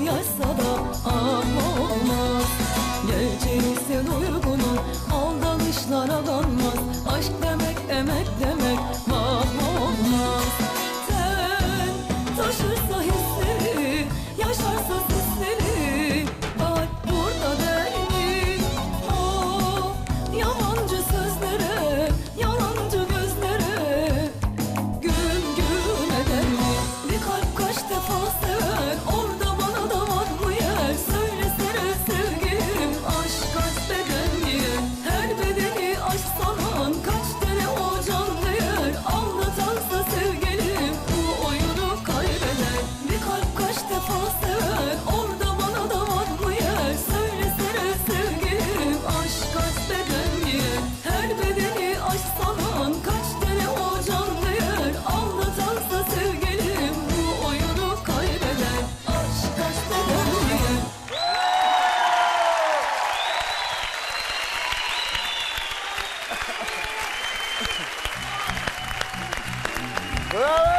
yasa da ama olmaz Bravo!